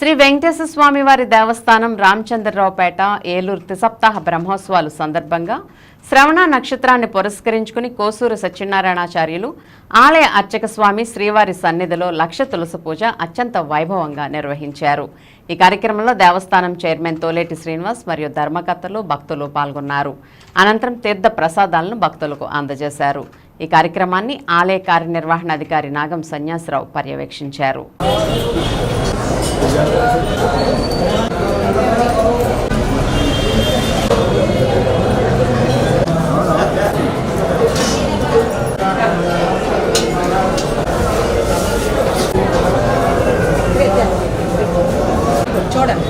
శ్రీ వెంకటేశ్వర స్వామి వారి దేవస్థానం రామచంద్రరావుపేట ఏలూరు త్రిసప్తాహ బ్రహ్మోత్సవాలు సందర్భంగా శ్రవణ నక్షత్రాన్ని పురస్కరించుకుని కోసూరు సత్యనారాయణాచార్యులు ఆలయ అర్చక స్వామి శ్రీవారి సన్నిధిలో లక్ష తులసి పూజ అత్యంత వైభవంగా నిర్వహించారు. ఈ కార్యక్రమంలో దేవస్థానం చైర్మన్ తోలేటి శ్రీనివాస్ మరియు ధర్మకర్తలు భక్తులు పాల్గొన్నారు. అనంతరం తీర్థ ప్రసాదాలను భక్తులకు అందజేశారు. ఈ కార్యక్రమాన్ని ఆలయ కార్యనిర్వహణాధికారి నాగం సన్యాసరావు పర్యవేక్షించారు. చూడండి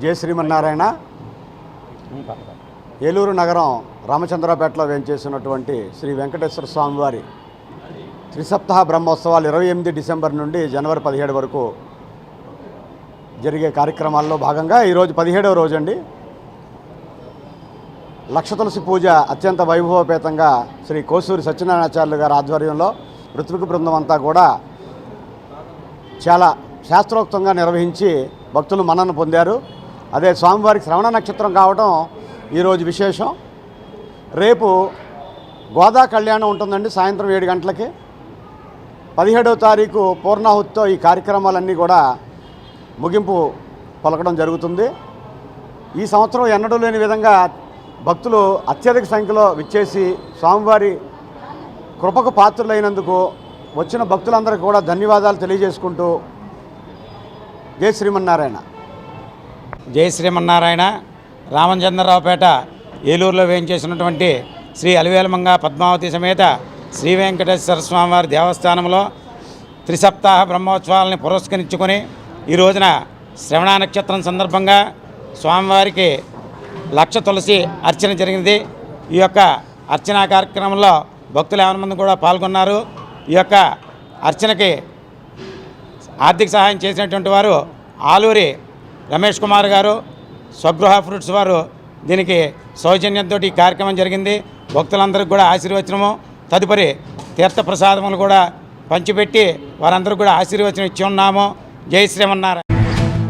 జయ శ్రీమన్నారాయణ. ఏలూరు నగరం రామచంద్రపేటలో వేంచేసినటువంటి శ్రీ వెంకటేశ్వర స్వామివారి త్రిసప్తాహ బ్రహ్మోత్సవాలు ఇరవై ఎనిమిది డిసెంబర్ నుండి జనవరి పదిహేడు వరకు జరిగే కార్యక్రమాల్లో భాగంగా ఈరోజు పదిహేడవ రోజు అండి లక్ష తులసి పూజ అత్యంత వైభవపేతంగా శ్రీ కోసూరి సత్యనారాయణాచార్యులు గారి ఆధ్వర్యంలో ఋత్విక బృందం అంతా కూడా చాలా శాస్త్రోక్తంగా నిర్వహించి భక్తులు మన్నన పొందారు. అదే స్వామివారికి శ్రవణ నక్షత్రం కావడం ఈరోజు విశేషం. రేపు గోదా కళ్యాణం ఉంటుందండి సాయంత్రం ఏడు గంటలకి. పదిహేడవ తారీఖు పూర్ణాహుతితో ఈ కార్యక్రమాలన్నీ కూడా ముగింపు పలకడం జరుగుతుంది. ఈ సంవత్సరం ఎన్నడూ లేని విధంగా భక్తులు అత్యధిక సంఖ్యలో విచ్చేసి స్వామివారి కృపకు పాత్రులైనందుకు వచ్చిన భక్తులందరికీ కూడా ధన్యవాదాలు తెలియజేసుకుంటూ జై శ్రీమన్నారాయణ. జయ శ్రీమన్నారాయణ రామచంద్రరావుపేట ఏలూరులో వేయించేసినటువంటి శ్రీ అలివేలమంగ పద్మావతి సమేత శ్రీ వెంకటేశ్వర స్వామివారి దేవస్థానంలో త్రిసప్తాహ బ్రహ్మోత్సవాలని పురస్కరించుకొని ఈ రోజున శ్రవణ నక్షత్రం సందర్భంగా స్వామివారికి లక్ష తులసి అర్చన జరిగింది ఈ యొక్క అర్చనా కార్యక్రమంలో భక్తులు యావన మంది కూడా పాల్గొన్నారు. ఈ యొక్క అర్చనకి ఆర్థిక సహాయం చేసినటువంటి వారు ఆలూరి రమేష్ కుమార్ గారు స్వగృహ ఫ్రూట్స్ వారు దీనికి సౌజన్యంతో ఈ కార్యక్రమం జరిగింది. భక్తులందరికీ కూడా ఆశీర్వచనము. తదుపరి తీర్థప్రసాదములు కూడా పంచిపెట్టి వారందరూ కూడా ఆశీర్వచనం ఇచ్చి ఉన్నాము. జై శ్రీమన్నారాయణ.